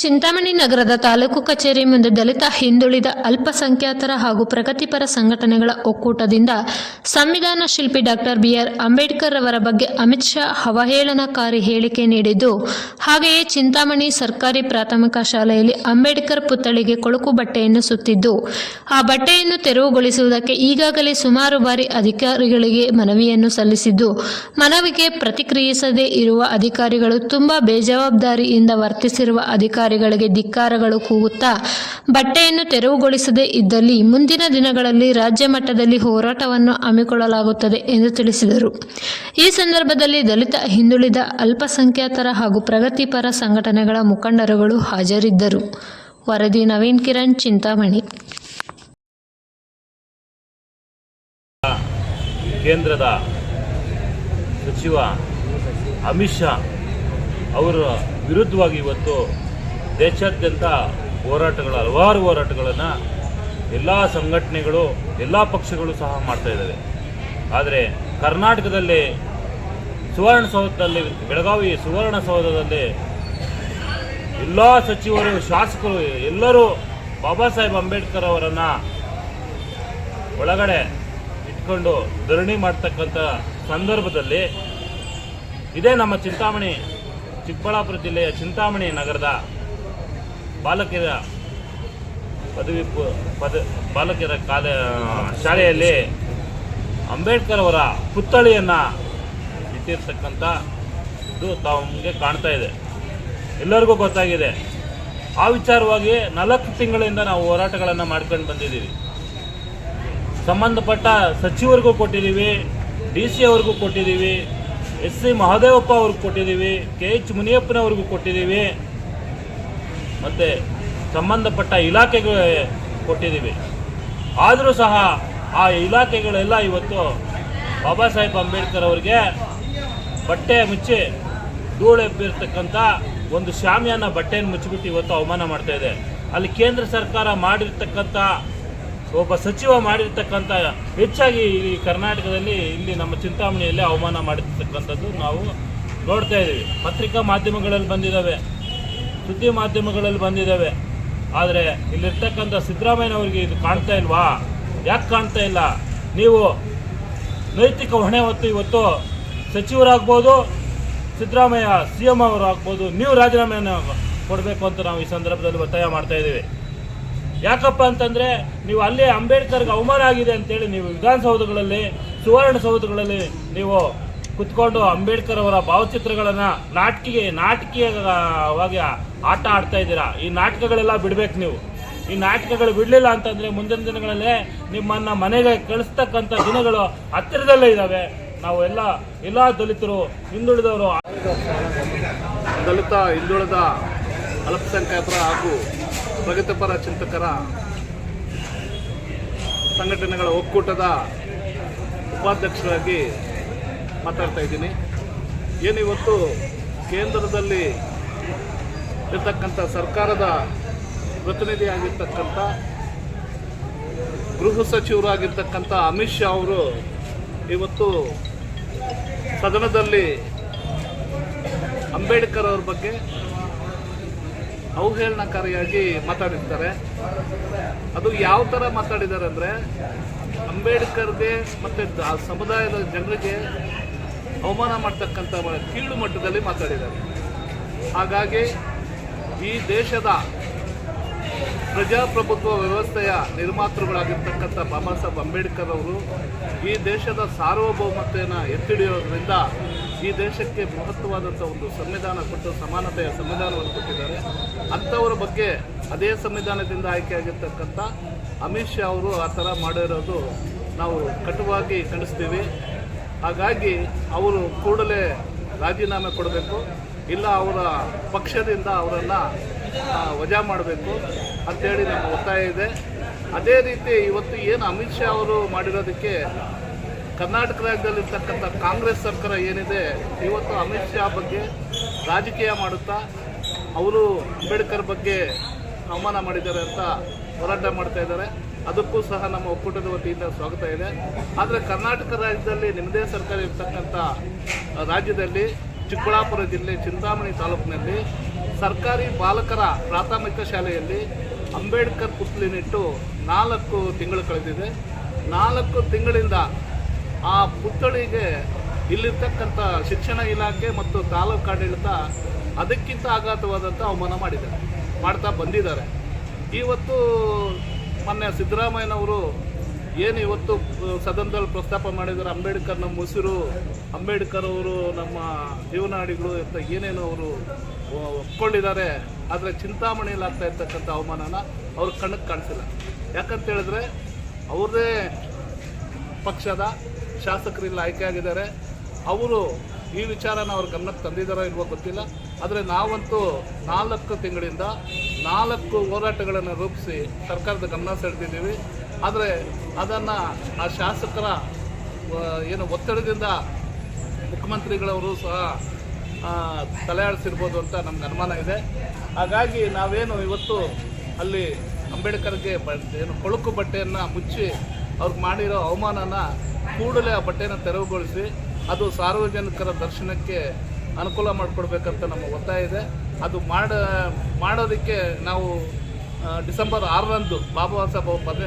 ಚಿಂತಾಮಣಿ ನಗರದ ತಾಲೂಕು ಕಚೇರಿ ಮುಂದೆ ದಲಿತ, ಹಿಂದುಳಿದ, ಅಲ್ಪಸಂಖ್ಯಾತರ ಹಾಗೂ ಪ್ರಗತಿಪರ ಸಂಘಟನೆಗಳ ಒಕ್ಕೂಟದಿಂದ ಸಂವಿಧಾನ ಶಿಲ್ಪಿ ಡಾಕ್ಟರ್ ಬಿಆರ್ ಅಂಬೇಡ್ಕರ್ ಅವರ ಬಗ್ಗೆ ಅಮಿತ್ ಶಾ ಅವಹೇಳನಕಾರಿ ಹೇಳಿಕೆ ನೀಡಿದ್ದು, ಹಾಗೆಯೇ ಚಿಂತಾಮಣಿ ಸರ್ಕಾರಿ ಪ್ರಾಥಮಿಕ ಶಾಲೆಯಲ್ಲಿ ಅಂಬೇಡ್ಕರ್ ಪುತ್ಥಳಿಗೆ ಕೊಳುಕು ಬಟ್ಟೆಯನ್ನು ಸುತ್ತಿದ್ದು, ಆ ಬಟ್ಟೆಯನ್ನು ತೆರವುಗೊಳಿಸುವುದಕ್ಕೆ ಈಗಾಗಲೇ ಸುಮಾರು ಬಾರಿ ಅಧಿಕಾರಿಗಳಿಗೆ ಮನವಿಯನ್ನು ಸಲ್ಲಿಸಿದ್ದು, ಮನವಿಗೆ ಪ್ರತಿಕ್ರಿಯಿಸದೇ ಇರುವ ಅಧಿಕಾರಿಗಳು ತುಂಬಾ ಬೇಜವಾಬ್ದಾರಿಯಿಂದ ವರ್ತಿಸಿರುವ ಅಧಿಕಾರಿಗಳಿಗೆ ಧಿಕ್ಕಾರಗಳು ಕೂಗುತ್ತಾ ಬಟ್ಟೆಯನ್ನು ತೆರವುಗೊಳಿಸದೇ ಇದ್ದಲ್ಲಿ ಮುಂದಿನ ದಿನಗಳಲ್ಲಿ ರಾಜ್ಯ ಮಟ್ಟದಲ್ಲಿ ಹೋರಾಟವನ್ನು ಹಮ್ಮಿಕೊಳ್ಳಲಾಗುತ್ತದೆ ಎಂದು ತಿಳಿಸಿದರು. ಈ ಸಂದರ್ಭದಲ್ಲಿ ದಲಿತ, ಹಿಂದುಳಿದ, ಅಲ್ಪಸಂಖ್ಯಾತರ ಹಾಗೂ ಪ್ರಗತಿಪರ ಸಂಘಟನೆಗಳ ಮುಖಂಡರುಗಳು ಹಾಜರಿದ್ದರು. ವರದಿ ನವೀನ್ ಕಿರಣ್, ಚಿಂತಾಮಣಿ. ಕೇಂದ್ರದ ಸಚಿವ ಅಮಿತ್ ಶಾ ಅವರ ವಿರುದ್ಧವಾಗಿ ಇವತ್ತು ದೇಶಾದ್ಯಂತ ಹೋರಾಟಗಳು, ಹಲವಾರು ಹೋರಾಟಗಳನ್ನು ಎಲ್ಲ ಸಂಘಟನೆಗಳು, ಎಲ್ಲ ಪಕ್ಷಗಳು ಸಹ ಮಾಡ್ತಾ ಇದ್ದಾವೆ. ಆದರೆ ಕರ್ನಾಟಕದಲ್ಲಿ ಸುವರ್ಣಸೌಧದಲ್ಲಿ ಬೆಳಗಾವಿ ಸುವರ್ಣಸೌಧದಲ್ಲಿ ಎಲ್ಲ ಸಚಿವರು, ಶಾಸಕರು, ಎಲ್ಲರೂ ಬಾಬಾ ಸಾಹೇಬ್ ಅಂಬೇಡ್ಕರ್ ಅವರನ್ನು ಒಳಗಡೆ ಇಟ್ಕೊಂಡು ಧರಣಿ ಮಾಡ್ತಕ್ಕಂಥ ಸಂದರ್ಭದಲ್ಲಿ ಇದೇ ನಮ್ಮ ಚಿಂತಾಮಣಿ, ಚಿಕ್ಕಬಳ್ಳಾಪುರ ಜಿಲ್ಲೆಯ ಚಿಂತಾಮಣಿ ನಗರದ ಬಾಲಕಿಯರ ಪದವಿ ಪದ ಬಾಲಕಿಯರ ಕಾಲ, ಶಾಲೆಯಲ್ಲಿ ಅಂಬೇಡ್ಕರ್ ಅವರ ಪುತ್ಥಳಿಯನ್ನು ಇದು ತಮಗೆ ಕಾಣ್ತಾ ಇದೆ. ಎಲ್ಲರಿಗೂ ಗೊತ್ತಾಗಿದೆ. ಆ ವಿಚಾರವಾಗಿ ನಾಲ್ಕು ತಿಂಗಳಿಂದ ನಾವು ಹೋರಾಟಗಳನ್ನು ಮಾಡ್ಕೊಂಡು ಬಂದಿದ್ದೀವಿ. ಸಂಬಂಧಪಟ್ಟ ಸಚಿವರಿಗೂ ಕೊಟ್ಟಿದ್ದೀವಿ ಡಿ ಸಿ ಅವ್ರಿಗೂ ಕೊಟ್ಟಿದ್ದೀವಿ ಎಸ್ ಸಿ ಮಹಾದೇವಪ್ಪ ಅವ್ರಿಗೆ ಕೊಟ್ಟಿದ್ದೀವಿ ಕೆ ಎಚ್ ಮುನಿಯಪ್ಪನವ್ರಿಗೂ ಕೊಟ್ಟಿದ್ದೀವಿ. ಮತ್ತು ಸಂಬಂಧಪಟ್ಟ ಇಲಾಖೆಗೆ ಕೊಟ್ಟಿದ್ದೀವಿ. ಆದರೂ ಸಹ ಆ ಇಲಾಖೆಗಳೆಲ್ಲ ಇವತ್ತು ಬಾಬಾ ಸಾಹೇಬ್ ಅಂಬೇಡ್ಕರ್ ಅವರಿಗೆ ಬಟ್ಟೆ ಮುಚ್ಚಿ ಧೂಳೆಬ್ಬಿರ್ತಕ್ಕಂಥ ಒಂದು ಶಾಮಿಯಾನ ಬಟ್ಟೆಯನ್ನು ಮುಚ್ಚಿಬಿಟ್ಟು ಇವತ್ತು ಅವಮಾನ ಮಾಡ್ತಾ ಇದೆ. ಅಲ್ಲಿ ಕೇಂದ್ರ ಸರ್ಕಾರ ಮಾಡಿರ್ತಕ್ಕಂಥ ಒಬ್ಬ ಸಚಿವ ಮಾಡಿರ್ತಕ್ಕಂಥ ಹೆಚ್ಚಾಗಿ ಈ ಕರ್ನಾಟಕದಲ್ಲಿ ಇಲ್ಲಿ ನಮ್ಮ ಚಿಂತಾಮಣಿಯಲ್ಲಿ ಅವಮಾನ ಮಾಡಿರ್ತಕ್ಕಂಥದ್ದು ನಾವು ನೋಡ್ತಾ ಇದ್ದೀವಿ. ಪತ್ರಿಕಾ ಮಾಧ್ಯಮಗಳಲ್ಲಿ ಬಂದಿದ್ದಾವೆ. ಸುದ್ದಿ ಮಾಧ್ಯಮಗಳಲ್ಲಿ ಬಂದಿದ್ದಾವೆ. ಆದರೆ ಇಲ್ಲಿರ್ತಕ್ಕಂಥ ಸಿದ್ದರಾಮಯ್ಯನವರಿಗೆ ಇದು ಕಾಣ್ತಾ ಇಲ್ವಾ? ಯಾಕೆ ಕಾಣ್ತಾ ಇಲ್ಲ? ನೀವು ನೈತಿಕ ಹೊಣೆ ಹೊತ್ತು ಇವತ್ತು ಸಚಿವರಾಗ್ಬೋದು, ಸಿದ್ದರಾಮಯ್ಯ ಸಿ ಎಂ ಅವರು ಆಗ್ಬೋದು ನೀವು ರಾಜೀನಾಮೆಯನ್ನು ಕೊಡಬೇಕು ಅಂತ ನಾವು ಈ ಸಂದರ್ಭದಲ್ಲಿ ಒತ್ತಾಯ ಮಾಡ್ತಾ ಇದ್ದೀವಿ. ಯಾಕಪ್ಪ ಅಂತಂದರೆ ನೀವು ಅಲ್ಲೇ ಅಂಬೇಡ್ಕರ್ಗೆ ಅವಮಾನ ಆಗಿದೆ ಅಂತೇಳಿ ನೀವು ವಿಧಾನಸೌಧಗಳಲ್ಲಿ ಸುವರ್ಣಸೌಧಗಳಲ್ಲಿ ನೀವು ಕುತ್ಕೊಂಡು ಅಂಬೇಡ್ಕರ್ ಅವರ ಭಾವಚಿತ್ರಗಳನ್ನು ನಾಟಕಿಗೆ ನಾಟಕೀಯವಾಗಿ ಆಟ ಆಡ್ತಾ ಇದ್ದೀರಾ? ಈ ನಾಟಕಗಳೆಲ್ಲ ಬಿಡ್ಬೇಕು ನೀವು. ಈ ನಾಟಕಗಳು ಬಿಡಲಿಲ್ಲ ಅಂತಂದ್ರೆ ಮುಂದಿನ ದಿನಗಳಲ್ಲಿ ನಿಮ್ಮನ್ನ ಮನೆಗೆ ಕಳಿಸ್ತಕ್ಕಂಥ ದಿನಗಳು ಹತ್ತಿರದಲ್ಲೇ ಇದ್ದಾವೆ ನಾವು ಎಲ್ಲ ಎಲ್ಲ ದಲಿತರು, ಹಿಂದುಳಿದವರು ದಲಿತ, ಹಿಂದುಳಿದ ಅಲ್ಪಸಂಖ್ಯಾತರ ಹಾಗೂ ಪ್ರಗತಿಪರ ಚಿಂತಕರ ಸಂಘಟನೆಗಳ ಒಕ್ಕೂಟದ ಉಪಾಧ್ಯಕ್ಷರಾಗಿ ಮಾತಾಡ್ತಾ ಇದ್ದೀನಿ. ಏನಿವತ್ತು ಕೇಂದ್ರದಲ್ಲಿ ಇರ್ತಕ್ಕಂಥ ಸರ್ಕಾರದ ಪ್ರತಿನಿಧಿಯಾಗಿರ್ತಕ್ಕಂಥ ಗೃಹ ಸಚಿವರಾಗಿರ್ತಕ್ಕಂಥ ಅಮಿತ್ ಶಾ ಅವರು ಇವತ್ತು ಸದನದಲ್ಲಿ ಅಂಬೇಡ್ಕರ್ ಅವ್ರ ಬಗ್ಗೆ ಅವಹೇಳನಕಾರಿಯಾಗಿ ಮಾತಾಡಿರ್ತಾರೆ. ಅದು ಯಾವ ಥರ ಮಾತಾಡಿದ್ದಾರೆ ಅಂದರೆ ಅಂಬೇಡ್ಕರ್ಗೆ ಮತ್ತು ಸಮುದಾಯದ ಜನರಿಗೆ ಅವಮಾನ ಮಾಡ್ತಕ್ಕಂಥ ಕೀಳು ಮಟ್ಟದಲ್ಲಿ ಮಾತಾಡಿದ್ದಾರೆ. ಹಾಗಾಗಿ ಈ ದೇಶದ ಪ್ರಜಾಪ್ರಭುತ್ವ ವ್ಯವಸ್ಥೆಯ ನಿರ್ಮಾತೃಗಳಾಗಿರ್ತಕ್ಕಂಥ ಬಾಬಾ ಸಾಹೇಬ್ ಅಂಬೇಡ್ಕರ್ ಅವರು ಈ ದೇಶದ ಸಾರ್ವಭೌಮತೆಯನ್ನು ಎತ್ತಿಡಿಯೋದ್ರಿಂದ ಈ ದೇಶಕ್ಕೆ ಮಹತ್ವವಾದಂಥ ಒಂದು ಸಂವಿಧಾನ ಕೊಟ್ಟು, ಸಮಾನತೆಯ ಸಂವಿಧಾನವನ್ನು ಕೊಟ್ಟಿದ್ದಾರೆ. ಅಂಥವರ ಬಗ್ಗೆ ಅದೇ ಸಂವಿಧಾನದಿಂದ ಆಯ್ಕೆಯಾಗಿರ್ತಕ್ಕಂಥ ಅಮಿತ್ ಶಾ ಅವರು ಆ ಥರ ಮಾಡಿರೋದು ನಾವು ಕಟುವಾಗಿ ಖಂಡಿಸ್ತೀವಿ. ಹಾಗಾಗಿ ಅವರು ಕೂಡಲೇ ರಾಜೀನಾಮೆ ಕೊಡಬೇಕು, ಇಲ್ಲ ಅವರ ಪಕ್ಷದಿಂದ ಅವರನ್ನು ವಜಾ ಮಾಡಬೇಕು ಅಂತೇಳಿ ನಮ್ಮ ಒತ್ತಾಯ ಇದೆ. ಅದೇ ರೀತಿ ಇವತ್ತು ಏನು ಅಮಿತ್ ಶಾ ಅವರು ಮಾಡಿರೋದಕ್ಕೆ ಕರ್ನಾಟಕ ರಾಜ್ಯದಲ್ಲಿರ್ತಕ್ಕಂಥ ಕಾಂಗ್ರೆಸ್ ಸರ್ಕಾರ ಏನಿದೆ, ಇವತ್ತು ಅಮಿತ್ ಶಾ ಬಗ್ಗೆ ರಾಜಕೀಯ ಮಾಡುತ್ತಾ, ಅವರು ಅಂಬೇಡ್ಕರ್ ಬಗ್ಗೆ ಅವಮಾನ ಮಾಡಿದ್ದಾರೆ ಅಂತ ಹೋರಾಟ ಮಾಡ್ತಾ ಇದ್ದಾರೆ. ಅದಕ್ಕೂ ಸಹ ನಮ್ಮ ಒಕ್ಕೂಟದ ವತಿಯಿಂದ ಸ್ವಾಗತ ಇದೆ. ಆದರೆ ಕರ್ನಾಟಕ ರಾಜ್ಯದಲ್ಲಿ ನಿಮ್ಮದೇ ಸರ್ಕಾರ ಇರ್ತಕ್ಕಂಥ ರಾಜ್ಯದಲ್ಲಿ, ಚಿಕ್ಕಬಳ್ಳಾಪುರ ಜಿಲ್ಲೆ, ಚಿಂತಾಮಣಿ ತಾಲೂಕಿನಲ್ಲಿ ಸರ್ಕಾರಿ ಬಾಲಕರ ಪ್ರಾಥಮಿಕ ಶಾಲೆಯಲ್ಲಿ ಅಂಬೇಡ್ಕರ್ ಪುತ್ಲಿನಿಟ್ಟು ನಾಲ್ಕು ತಿಂಗಳು ಕಳೆದಿದೆ. ನಾಲ್ಕು ತಿಂಗಳಿಂದ ಆ ಪುತ್ಥಳಿಗೆ ಇಲ್ಲಿರ್ತಕ್ಕಂಥ ಶಿಕ್ಷಣ ಇಲಾಖೆ ಮತ್ತು ತಾಲೂಕು ಆಡಳಿತ ಅದಕ್ಕಿಂತ ಆಘಾತವಾದಂಥ ಅವಮಾನ ಮಾಡಿದ್ದಾರೆ, ಮಾಡ್ತಾ ಬಂದಿದ್ದಾರೆ. ಇವತ್ತು ಮೊನ್ನೆ ಸಿದ್ದರಾಮಯ್ಯನವರು ಏನು ಇವತ್ತು ಸದನದಲ್ಲಿ ಪ್ರಸ್ತಾಪ ಮಾಡಿದ್ದಾರೆ ಅಂಬೇಡ್ಕರ್ ನಮ್ಮ ಉಸಿರು ಅಂಬೇಡ್ಕರ್ ಅವರು ನಮ್ಮ ಜೀವನಾಡಿಗಳು ಅಂತ ಏನೇನು ಅವರು ಒಪ್ಕೊಂಡಿದ್ದಾರೆ, ಆದರೆ ಚಿಂತಾಮಣಿಯಲ್ಲಿ ಆಗ್ತಾ ಇರ್ತಕ್ಕಂಥ ಅವಮಾನನ ಅವ್ರ ಕಣ್ಣಿಗೆ ಕಾಣಿಸಿಲ್ಲ. ಯಾಕಂತ ಹೇಳಿದ್ರೆ, ಅವ್ರದೇ ಪಕ್ಷದ ಶಾಸಕರಿಲ್ಲ ಆಯ್ಕೆ ಆಗಿದ್ದಾರೆ, ಅವರು ಈ ವಿಚಾರನ ಅವ್ರ ಗಮನಕ್ಕೆ ತಂದಿದ್ದಾರೋ ಇಲ್ವೋ ಗೊತ್ತಿಲ್ಲ. ಆದರೆ ನಾವಂತೂ ನಾಲ್ಕು ತಿಂಗಳಿಂದ ನಾಲ್ಕು ಹೋರಾಟಗಳನ್ನು ರೂಪಿಸಿ ಸರ್ಕಾರದ ಗಮನ ಸೆಳೆದಿದ್ದೀವಿ. ಆದರೆ ಅದನ್ನು ಆ ಶಾಸಕರ ಏನು ಒತ್ತಡದಿಂದ ಮುಖ್ಯಮಂತ್ರಿಗಳವರು ಸಹ ತಲೆ ಆಡಿಸಿರ್ಬೋದು ಅಂತ ನಮ್ಗೆ ಅನುಮಾನ ಇದೆ. ಹಾಗಾಗಿ ನಾವೇನು ಇವತ್ತು ಅಲ್ಲಿ ಅಂಬೇಡ್ಕರ್ಗೆ ಏನು ಕೊಳುಕು ಬಟ್ಟೆಯನ್ನು ಮುಚ್ಚಿ ಅವ್ರಿಗೆ ಮಾಡಿರೋ ಅವಮಾನನ ಕೂಡಲೇ ಆ ಬಟ್ಟೆಯನ್ನು ತೆರವುಗೊಳಿಸಿ ಅದು ಸಾರ್ವಜನಿಕರ ದರ್ಶನಕ್ಕೆ ಅನುಕೂಲ ಮಾಡಿಕೊಡ್ಬೇಕಂತ ನಮ್ಮ ಒತ್ತಾಯ ಇದೆ. ಅದು ಮಾಡ ಮಾಡೋದಕ್ಕೆ ನಾವು ಡಿಸೆಂಬರ್ ಆರರಂದು ಬಾಬಾ ಸಾಹೇಬ್ ಪರಿಣಿ